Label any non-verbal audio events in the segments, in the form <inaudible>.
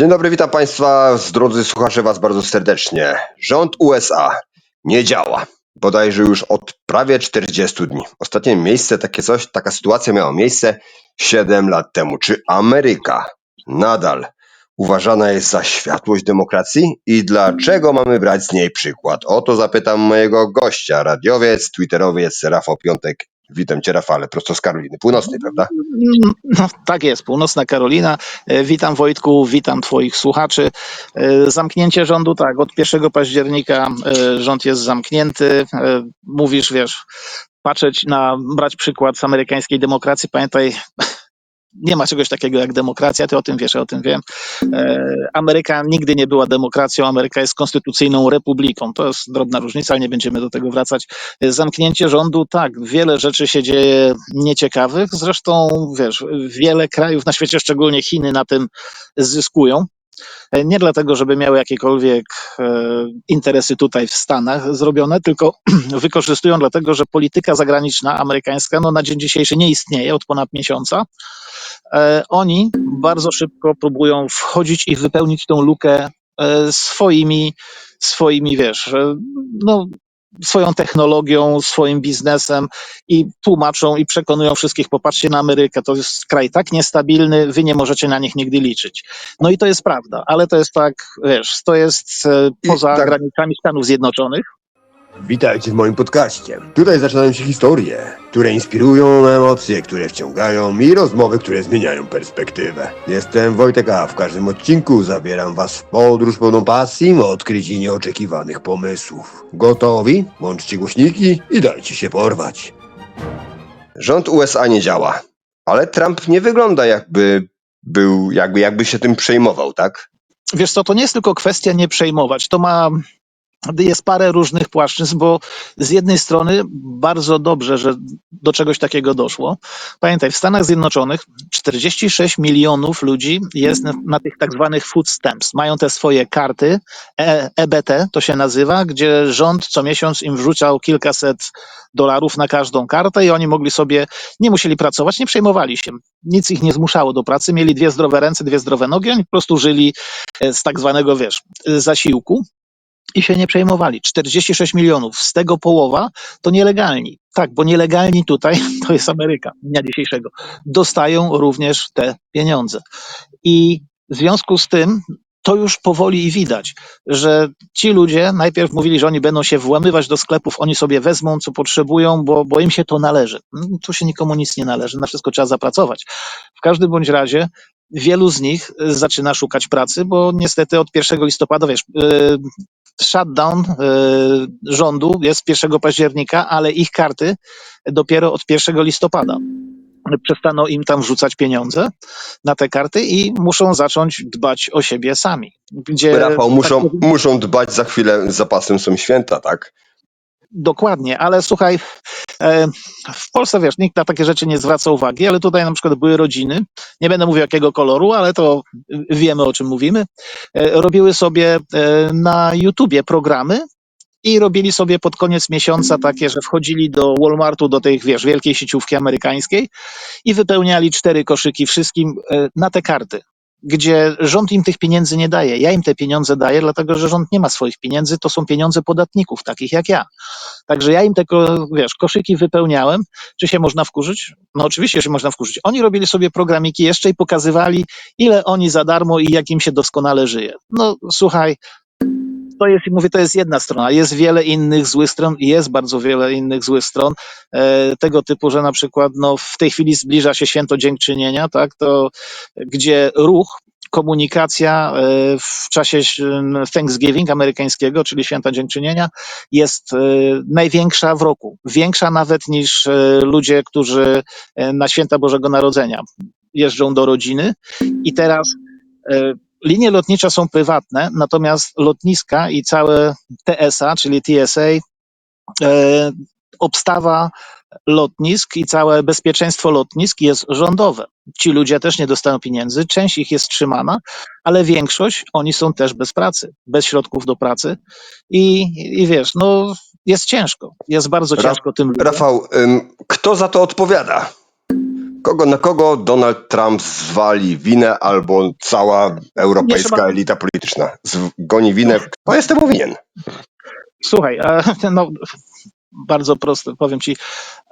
Dzień dobry, witam Państwa, drodzy słuchacze, Was bardzo serdecznie. Rząd USA nie działa. Bodajże już od prawie 40 dni. Ostatnie miejsce, takie coś, taka sytuacja miała miejsce 7 lat temu. Czy Ameryka nadal uważana jest za światłość demokracji i dlaczego mamy brać z niej przykład? O to zapytam mojego gościa, radiowiec, twitterowiec Rafał Piątek. Witam Cię Rafale, prosto z Karoliny Północnej, prawda? No, tak jest, północna Karolina. E, Witam Wojtku, witam Twoich słuchaczy. E, Zamknięcie rządu, tak, od 1 października e, rząd jest zamknięty. Mówisz, wiesz, patrzeć na, brać przykład z amerykańskiej demokracji. Pamiętaj, nie ma czegoś takiego jak demokracja, ty o tym wiesz, ja o tym wiem. E, Ameryka nigdy nie była demokracją, Ameryka jest konstytucyjną republiką. To jest drobna różnica, ale nie będziemy do tego wracać. E, Zamknięcie rządu, tak, wiele rzeczy się dzieje nieciekawych. Zresztą, wiesz, wiele krajów na świecie, szczególnie Chiny, na tym zyskują. E, Nie dlatego, żeby miały jakiekolwiek e, interesy tutaj w Stanach zrobione, tylko <clears throat> wykorzystują dlatego, że polityka zagraniczna amerykańska no, na dzień dzisiejszy nie istnieje od ponad miesiąca. E, Oni bardzo szybko próbują wchodzić i wypełnić tą lukę swoimi, swoimi, wiesz, no, swoją technologią, swoim biznesem i tłumaczą i przekonują wszystkich, popatrzcie na Amerykę, to jest kraj tak niestabilny, wy nie możecie na nich nigdy liczyć. No i to jest prawda, ale to jest tak, wiesz, to jest e, I poza tak- granicami Stanów Zjednoczonych. Witajcie w moim podcaście. Tutaj zaczynają się historie, które inspirują emocje, które wciągają i rozmowy, które zmieniają perspektywę. Jestem Wojtek, a w każdym odcinku zabieram was w podróż pełną pasji, odkryć i nieoczekiwanych pomysłów. Gotowi? Łączcie głośniki i dajcie się porwać. Rząd USA nie działa, ale Trump nie wygląda jakby był, jakby, jakby się tym przejmował, tak? Wiesz co, to nie jest tylko kwestia nie przejmować, to ma jest parę różnych płaszczyzn, bo z jednej strony bardzo dobrze, że do czegoś takiego doszło. Pamiętaj, w Stanach Zjednoczonych 46 milionów ludzi jest na, tych tak zwanych food stamps. Mają te swoje karty, e, EBT to się nazywa, gdzie rząd co miesiąc im wrzucał kilkaset dolarów na każdą kartę i oni mogli sobie, nie musieli pracować, nie przejmowali się. Nic ich nie zmuszało do pracy, mieli dwie zdrowe ręce, dwie zdrowe nogi, oni po prostu żyli e, z tak zwanego, wiesz, e, zasiłku i się nie przejmowali. 46 milionów, z tego połowa to nielegalni. Tak, bo nielegalni tutaj, <laughs> to jest Ameryka dnia dzisiejszego, dostają również te pieniądze. I w związku z tym to już powoli i widać, że ci ludzie najpierw mówili, że oni będą się włamywać do sklepów, oni sobie wezmą, co potrzebują, bo, bo im się to należy. Mm, Tu się nikomu nic nie należy, na wszystko trzeba zapracować. W każdym bądź razie wielu z nich zaczyna szukać pracy, bo niestety od 1 listopada, wiesz, y, shutdown y, rządu jest 1 października, ale ich karty dopiero od 1 listopada. Przestaną im tam wrzucać pieniądze na te karty i muszą zacząć dbać o siebie sami. Gdzie Rafał, muszą, tak, muszą dbać za chwilę, z zapasem są święta, tak? Dokładnie, ale słuchaj, e, w Polsce wiesz, nikt na takie rzeczy nie zwraca uwagi, ale tutaj na przykład były rodziny, nie będę mówił jakiego koloru, ale to wiemy o czym mówimy, e, robiły sobie e, na YouTubie programy i robili sobie pod koniec miesiąca takie, że wchodzili do Walmartu, do tej, wiesz, wielkiej sieciówki amerykańskiej i wypełniali cztery koszyki wszystkim na te karty. Gdzie rząd im tych pieniędzy nie daje. Ja im te pieniądze daję, dlatego że rząd nie ma swoich pieniędzy, to są pieniądze podatników, takich jak ja. Także ja im te, ko- wiesz, koszyki wypełniałem. Czy się można wkurzyć? No oczywiście się można wkurzyć. Oni robili sobie programiki jeszcze i pokazywali, ile oni za darmo i jak im się doskonale żyje. No słuchaj, to jest, mówię, to jest jedna strona. Jest wiele innych złych stron i jest bardzo wiele innych złych stron e, tego typu, że na przykład no, w tej chwili zbliża się święto dziękczynienia, tak, to gdzie ruch, komunikacja e, w czasie ś- Thanksgiving amerykańskiego, czyli święta dziękczynienia, jest e, największa w roku. Większa nawet niż e, ludzie, którzy e, na święta Bożego Narodzenia jeżdżą do rodziny. I teraz e, linie lotnicze są prywatne, natomiast lotniska i całe TSA, czyli TSA, e, obstawa lotnisk i całe bezpieczeństwo lotnisk jest rządowe. Ci ludzie też nie dostaną pieniędzy, część ich jest trzymana, ale większość, oni są też bez pracy, bez środków do pracy i, i wiesz, no jest ciężko, jest bardzo Ra- ciężko tym ludziom. Rafał, kto za to odpowiada? Kogo na kogo Donald Trump zwali winę albo cała europejska elita polityczna zgoni winę? Kto jest temu winien? Słuchaj, e, <laughs> no, bardzo proste, powiem ci.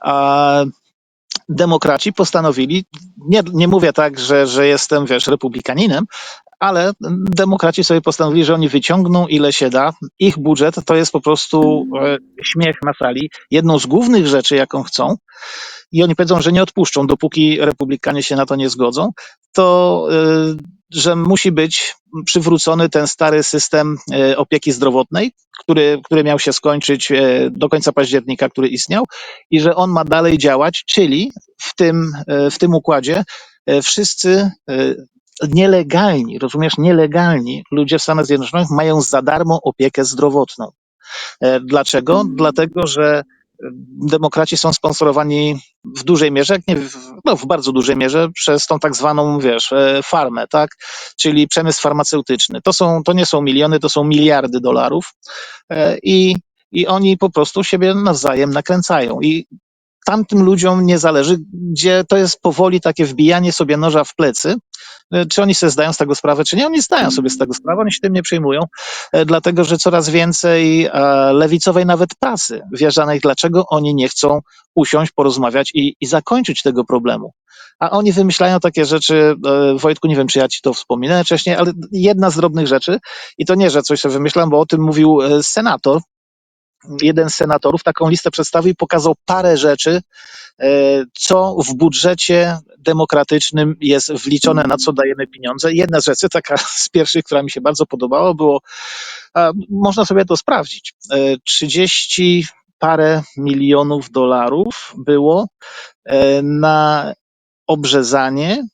E, demokraci postanowili, nie, nie mówię tak, że, że jestem, wiesz, republikaninem, ale demokraci sobie postanowili, że oni wyciągną ile się da. Ich budżet to jest po prostu e, śmiech na sali. Jedną z głównych rzeczy, jaką chcą, i oni powiedzą, że nie odpuszczą, dopóki republikanie się na to nie zgodzą, to e, że musi być przywrócony ten stary system e, opieki zdrowotnej, który, który miał się skończyć do końca października, który istniał, i że on ma dalej działać, czyli w tym, w tym układzie wszyscy nielegalni, rozumiesz, nielegalni ludzie w Stanach Zjednoczonych mają za darmo opiekę zdrowotną. E, Dlaczego? Dlatego, że e, demokraci są sponsorowani w dużej mierze, jak nie w, no w bardzo dużej mierze, przez tą tak zwaną, wiesz, e, farmę, tak? Czyli przemysł farmaceutyczny. To, są, to nie są miliony, to są miliardy dolarów i, i oni po prostu siebie nawzajem nakręcają. I tamtym ludziom nie zależy, gdzie to jest powoli takie wbijanie sobie noża w plecy, E, czy oni sobie zdają z tego sprawę, czy nie. Oni zdają sobie z tego sprawę, oni się tym nie przejmują, e, dlatego że coraz więcej e, lewicowej nawet prasy wierzanej, dlaczego oni nie chcą usiąść, porozmawiać i, i zakończyć tego problemu. A oni wymyślają takie rzeczy, Wojtku, nie wiem, czy ja ci to wspominałem wcześniej, ale jedna z drobnych rzeczy, i to nie, że coś sobie wymyślam, bo o tym mówił senator, jeden z senatorów taką listę przedstawił i pokazał parę rzeczy, e, co w budżecie demokratycznym jest wliczone, na co dajemy pieniądze. Jedna z rzeczy, taka z pierwszych, która mi się bardzo podobała, było, można sobie to sprawdzić, e, 30 parę milionów dolarów było e, na obrzezanie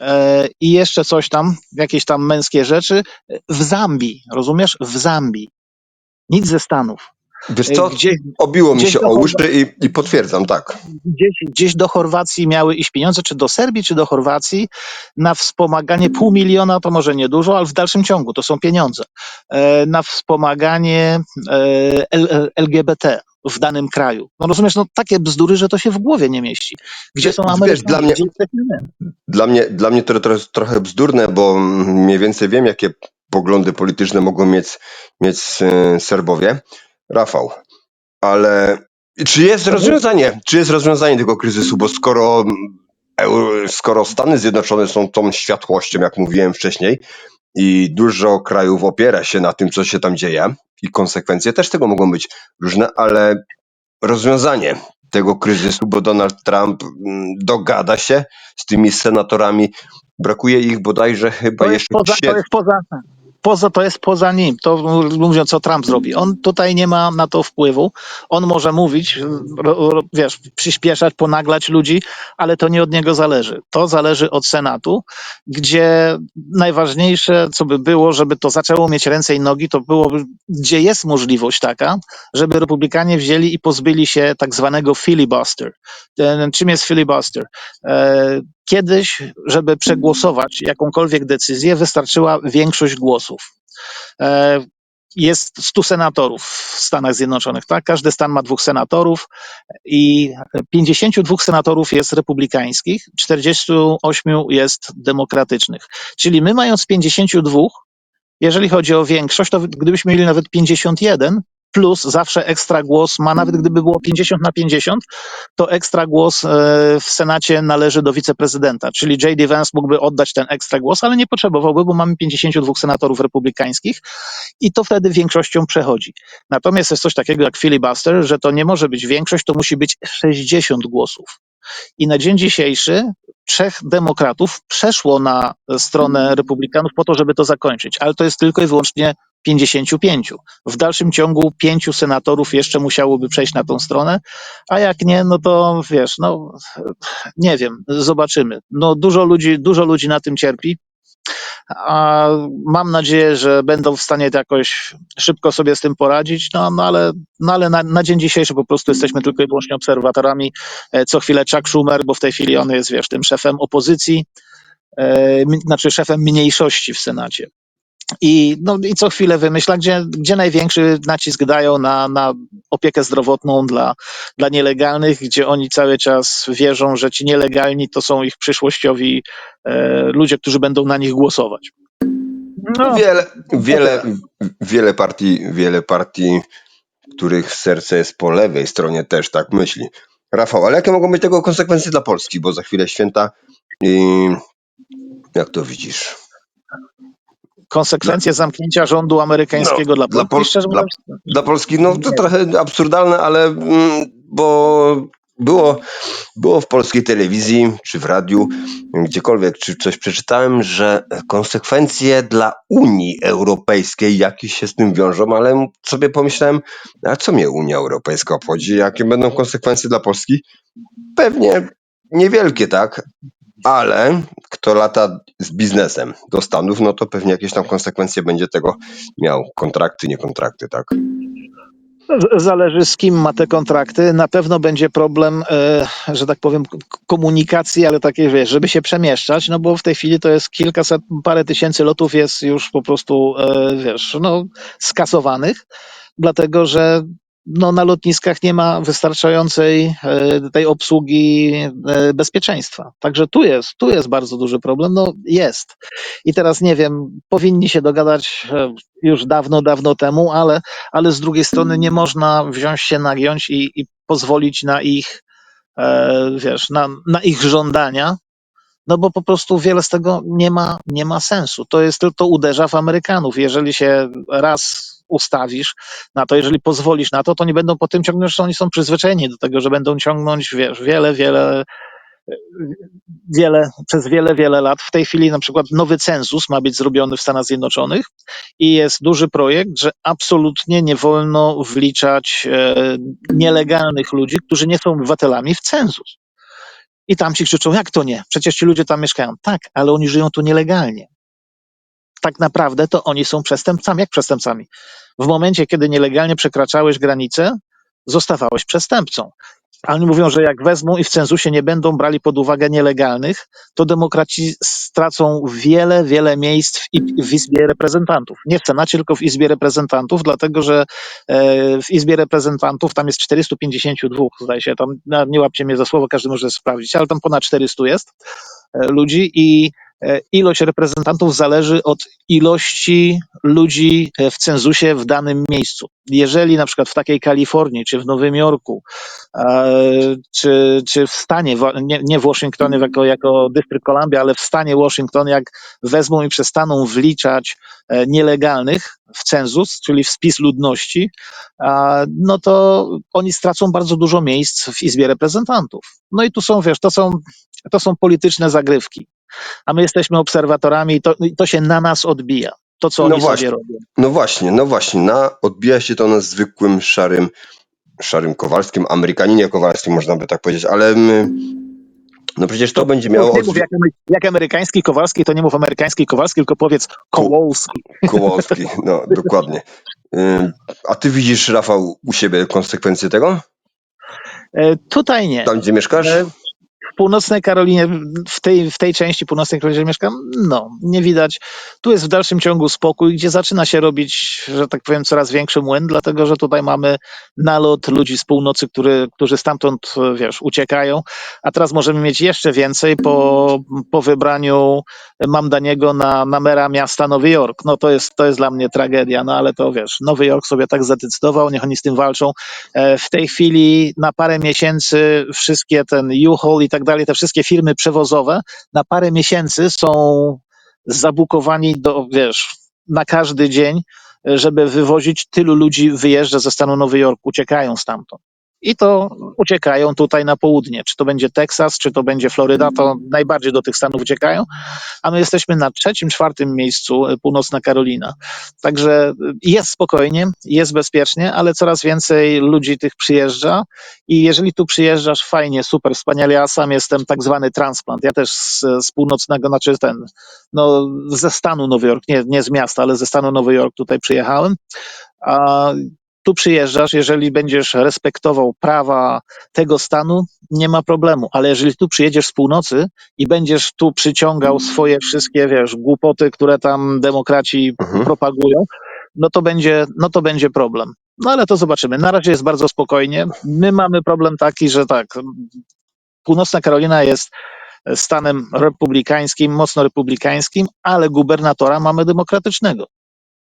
e, i jeszcze coś tam, jakieś tam męskie rzeczy w Zambii, rozumiesz? W Zambii. Nic ze Stanów. Wiesz E, co, Gdzieś, obiło mi gdzieś się do o uszy i, i potwierdzam, tak. gdzieś, gdzieś do Chorwacji miały iść pieniądze, czy do Serbii, czy do Chorwacji, na wspomaganie pół miliona, to może niedużo, ale w dalszym ciągu to są pieniądze, e, na wspomaganie e, LGBT w danym kraju. No rozumiesz, no takie bzdury, że to się w głowie nie mieści. Gdzie są Wiesz, Amerykanie? dla mnie-? Dla mnie, dla mnie to, to jest trochę bzdurne, bo mniej więcej wiem, jakie poglądy polityczne mogą mieć, mieć Serbowie. Rafał, ale czy jest rozwiązanie, czy jest rozwiązanie tego kryzysu, bo skoro, eu- skoro Stany Zjednoczone są tą światłością, jak mówiłem wcześniej, i dużo krajów opiera się na tym, co się tam dzieje, i konsekwencje też tego mogą być różne, ale rozwiązanie tego kryzysu, bo Donald Trump mm, dogada się z tymi senatorami. Brakuje ich bodajże chyba To jest jeszcze poza, siedmiu. to jest poza, poza, to jest poza nim. To mówią, co Trump zrobi. On tutaj nie ma na to wpływu. On może mówić, ro, ro, wiesz, przyspieszać, ponaglać ludzi, ale to nie od niego zależy. To zależy od Senatu, gdzie najważniejsze, co by było, żeby to zaczęło mieć ręce i nogi, to byłoby, gdzie jest możliwość taka, żeby Republikanie wzięli i pozbyli się tak zwanego filibuster. Ten, czym jest filibuster? Kiedyś, żeby przegłosować jakąkolwiek decyzję, wystarczyła większość głosów. E, Jest 100 senatorów w Stanach Zjednoczonych, tak? Każdy stan ma dwóch senatorów i 52 senatorów jest republikańskich, 48 jest demokratycznych. Czyli my mając 52, jeżeli chodzi o większość, to gdybyśmy mieli nawet 51, plus zawsze ekstra głos ma, nawet gdyby było 50 na 50, to ekstra głos e, w Senacie należy do wiceprezydenta, czyli J.D. Vance mógłby oddać ten ekstra głos, ale nie potrzebowałby, bo mamy 52 senatorów republikańskich i to wtedy większością przechodzi. Natomiast jest coś takiego jak filibuster, że to nie może być większość, to musi być 60 głosów. I na dzień dzisiejszy trzech demokratów przeszło na stronę republikanów po to, żeby to zakończyć, ale to jest tylko i wyłącznie 55. W dalszym ciągu pięciu senatorów jeszcze musiałoby przejść na tą stronę, a jak nie, no to wiesz, no nie wiem, zobaczymy. No dużo ludzi, dużo ludzi na tym cierpi. A mam nadzieję, że będą w stanie jakoś szybko sobie z tym poradzić, no, no ale, no ale na, na dzień dzisiejszy po prostu jesteśmy tylko i wyłącznie obserwatorami. E, Co chwilę Chuck Schumer, bo w tej chwili on jest, wiesz, tym szefem opozycji, e, znaczy szefem mniejszości w Senacie. I, no, I co chwilę wymyśla, gdzie, gdzie największy nacisk dają na, na opiekę zdrowotną dla, dla nielegalnych, gdzie oni cały czas wierzą, że ci nielegalni to są ich przyszłościowi e, ludzie, którzy będą na nich głosować. No, Wiele, wiele, wiele partii, wiele partii, których serce jest po lewej stronie też tak myśli. Rafał, ale jakie mogą być tego konsekwencje dla Polski? Bo za chwilę święta i jak to widzisz? Konsekwencje zamknięcia rządu amerykańskiego No, dla dla Polski, Pol- szczerze dla- mówiąc, Dla Polski, no to trochę absurdalne, ale mm, bo było, było w polskiej telewizji czy w radiu, gdziekolwiek, czy coś przeczytałem, że konsekwencje dla Unii Europejskiej jakieś się z tym wiążą, ale sobie pomyślałem, a co mnie Unia Europejska obchodzi? Jakie będą konsekwencje dla Polski? Pewnie niewielkie, tak? Ale kto lata z biznesem do Stanów, no to pewnie jakieś tam konsekwencje będzie tego miał. Kontrakty, nie kontrakty, tak? Zależy z kim ma te kontrakty. Na pewno będzie problem, e, że tak powiem, komunikacji, ale takiej, wiesz, żeby się przemieszczać, no bo w tej chwili to jest kilkaset, parę tysięcy lotów jest już po prostu, e, wiesz, no, skasowanych, dlatego że no, na lotniskach nie ma wystarczającej e, tej obsługi e, bezpieczeństwa. Także tu jest, tu jest bardzo duży problem. No jest. I teraz nie wiem, powinni się dogadać e, już dawno, dawno temu, ale ale z drugiej strony nie można wziąć się, nagiąć i, i pozwolić na ich, wiesz, na, na ich żądania, no bo po prostu wiele z tego nie ma, nie ma sensu. To jest tylko uderza w Amerykanów. Jeżeli się raz ustawisz na to, jeżeli pozwolisz na to, to nie będą po tym ciągnąć, że oni są przyzwyczajeni do tego, że będą ciągnąć, wiesz, wiele, wiele, wiele, przez wiele, wiele lat. W tej chwili na przykład nowy cenzus ma być zrobiony w Stanach Zjednoczonych i jest duży projekt, że absolutnie nie wolno wliczać e, nielegalnych ludzi, którzy nie są obywatelami w cenzus. I tam ci krzyczą, jak to nie? Przecież ci ludzie tam mieszkają. Tak, ale oni żyją tu nielegalnie. Tak naprawdę to oni są przestępcami. Jak przestępcami? W momencie, kiedy nielegalnie przekraczałeś granicę, zostawałeś przestępcą. A oni mówią, że jak wezmą i w cenzusie nie będą brali pod uwagę nielegalnych, to demokraci stracą wiele, wiele miejsc w, Izbie Reprezentantów. Nie w Senacie, tylko w Izbie Reprezentantów, dlatego że e, w Izbie Reprezentantów tam jest 452, zdaje się, tam nie łapcie mnie za słowo, każdy może sprawdzić, ale tam ponad 400 jest e, ludzi i ilość reprezentantów zależy od ilości ludzi e, w cenzusie w danym miejscu. Jeżeli na przykład w takiej Kalifornii czy w Nowym Jorku e, czy, czy w stanie, nie, nie w Waszyngtonie jako, jako dystrykt Columbia, ale w stanie Waszyngton, jak wezmą i przestaną wliczać e, nielegalnych w cenzus, czyli w spis ludności, no to oni stracą bardzo dużo miejsc w Izbie Reprezentantów. No i tu są, wiesz, to są, to są polityczne zagrywki, a my jesteśmy obserwatorami i to, i to się na nas odbija. To, co No oni właśnie. sobie robią. No właśnie, no właśnie, na, odbija się to na zwykłym szarym, szarym Kowalskim, Amerykaninie Kowalskim, można by tak powiedzieć, ale my, no przecież to będzie miało nie mów jak, jak amerykański Kowalski, to nie mów amerykański Kowalski, tylko powiedz Kowalski. Kowalski, no <laughs> dokładnie. A ty widzisz, Rafał, u siebie konsekwencje tego? E, Tutaj nie. Tam, gdzie mieszkasz? Północnej Karolinie, w tej, w tej części północnej Karoliny gdzie mieszkam, no, nie widać. Tu jest w dalszym ciągu spokój, gdzie zaczyna się robić, że tak powiem, coraz większy młyn, dlatego że tutaj mamy nalot ludzi z północy, który, którzy stamtąd, wiesz, uciekają, a teraz możemy mieć jeszcze więcej po, po wybraniu Mamdaniego na, na mera miasta Nowy Jork. No to jest, to jest dla mnie tragedia, no ale to wiesz, Nowy Jork sobie tak zadecydował, niech oni z tym walczą. E, W tej chwili na parę miesięcy wszystkie ten U-Haul i tak dalej, te wszystkie firmy przewozowe na parę miesięcy są zabukowani do, wiesz, na każdy dzień, żeby wywozić tylu ludzi wyjeżdża ze stanu Nowy Jork, uciekają stamtąd. I to uciekają tutaj na południe. Czy to będzie Teksas, czy to będzie Floryda, to najbardziej do tych stanów uciekają, a my jesteśmy na trzecim, czwartym miejscu, e, północna Karolina. Także y, jest spokojnie, jest bezpiecznie, ale coraz więcej ludzi tych przyjeżdża i jeżeli tu przyjeżdżasz, fajnie, super, wspaniale. Ja sam jestem tak zwany transplant. Ja też z, z północnego, znaczy ten, no ze stanu Nowy Jork, nie, nie z miasta, ale ze stanu Nowy Jork tutaj przyjechałem. A tu przyjeżdżasz, jeżeli będziesz respektował prawa tego stanu, nie ma problemu, ale jeżeli tu przyjedziesz z północy i będziesz tu przyciągał swoje wszystkie, wiesz, głupoty, które tam demokraci Mhm. propagują, no to będzie, no to będzie problem. No ale to zobaczymy. Na razie jest bardzo spokojnie. My mamy problem taki, że tak, Północna Karolina jest stanem republikańskim, mocno republikańskim, ale gubernatora mamy demokratycznego.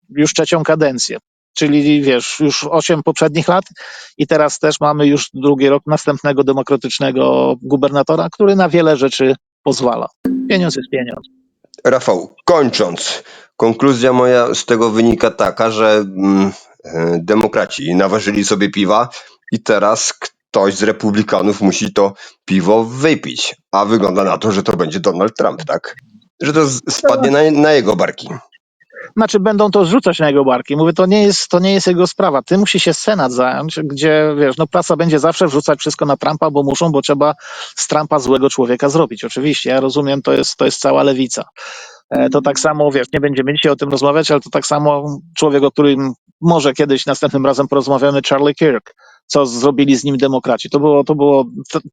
Już trzecią kadencję. Czyli wiesz, już osiem poprzednich lat i teraz też mamy już drugi rok następnego demokratycznego gubernatora, który na wiele rzeczy pozwala. Pieniądz jest pieniądz. Rafał, kończąc, konkluzja moja z tego wynika taka, że mm, e, demokraci naważyli sobie piwa i teraz ktoś z republikanów musi to piwo wypić, a wygląda na to, że to będzie Donald Trump, tak? Że to spadnie na, na jego barki. Znaczy będą to zrzucać na jego barki. Mówię, to nie jest, to nie jest jego sprawa. Ty musi się Senat zająć, gdzie wiesz, no prasa będzie zawsze wrzucać wszystko na Trumpa, bo muszą, bo trzeba z Trumpa złego człowieka zrobić. Oczywiście, ja rozumiem, to jest, to jest cała lewica. E, To tak samo, wiesz, nie będziemy dzisiaj o tym rozmawiać, ale to tak samo człowiek, o którym może kiedyś następnym razem porozmawiamy, Charlie Kirk. Co zrobili z nim demokraci. To było, to było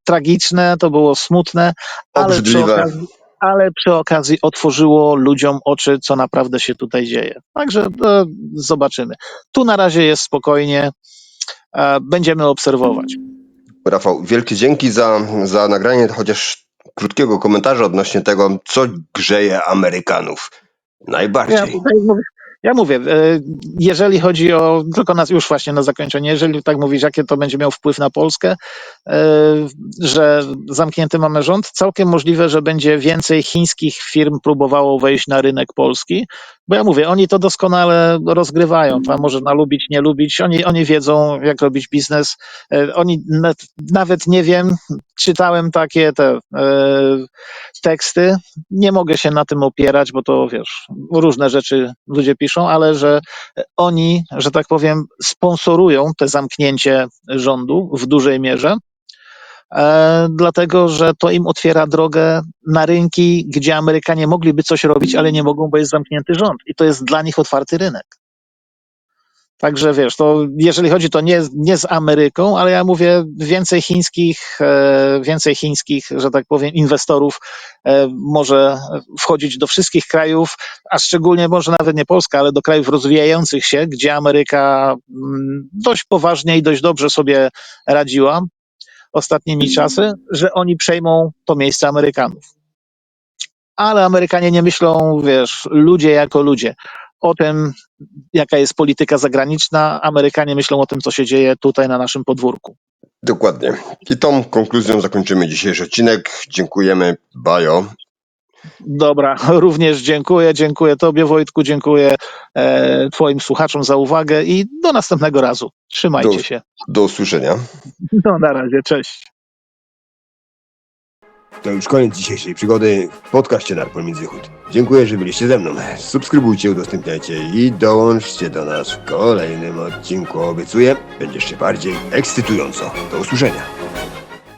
tragiczne, to było smutne, ale przy, Obrzydliwe. okazji, ale przy okazji otworzyło ludziom oczy, co naprawdę się tutaj dzieje. Także e, zobaczymy. Tu na razie jest spokojnie, e, będziemy obserwować. Rafał, wielkie dzięki za, za nagranie chociaż krótkiego komentarza odnośnie tego, co grzeje Amerykanów. Ja, Najbardziej. tutaj mówię- ja mówię, e, jeżeli chodzi o, tylko nas już właśnie na zakończenie, jeżeli tak mówisz, jaki to będzie miał wpływ na Polskę, e, że zamknięty mamy rząd, całkiem możliwe, że będzie więcej chińskich firm próbowało wejść na rynek polski, bo ja mówię, oni to doskonale rozgrywają, tam można lubić, nie lubić, oni, oni wiedzą, jak robić biznes, E, oni na, nawet nie wiem, czytałem takie te e, teksty, nie mogę się na tym opierać, bo to wiesz, różne rzeczy ludzie piszą, ale że oni, że tak powiem, sponsorują te zamknięcie rządu w dużej mierze. E, dlatego, że to im otwiera drogę na rynki, gdzie Amerykanie mogliby coś robić, ale nie mogą, bo jest zamknięty rząd. I to jest dla nich otwarty rynek. Także wiesz, to jeżeli chodzi, to nie, nie z Ameryką, ale ja mówię więcej chińskich, e, więcej chińskich, że tak powiem, inwestorów e, może wchodzić do wszystkich krajów, a szczególnie może nawet nie Polska, ale do krajów rozwijających się, gdzie Ameryka mm, dość poważnie i dość dobrze sobie radziła ostatnimi czasy, że oni przejmą to miejsce Amerykanów. Ale Amerykanie nie myślą, wiesz, ludzie jako ludzie. O tym, jaka jest polityka zagraniczna, Amerykanie myślą o tym, co się dzieje tutaj na naszym podwórku. Dokładnie. I tą konkluzją zakończymy dzisiejszy odcinek. Dziękujemy. Bajo. Dobra, <laughs> również dziękuję, dziękuję Tobie Wojtku, dziękuję e, Twoim słuchaczom za uwagę i do następnego razu. Trzymajcie Do- się. Do usłyszenia. No na razie, cześć. To już koniec dzisiejszej przygody w podcaście Narpol Międzychód. Dziękuję, że byliście ze mną. Subskrybujcie, udostępniajcie i dołączcie do nas w kolejnym odcinku. Obiecuję, będzie jeszcze bardziej ekscytująco. Do usłyszenia.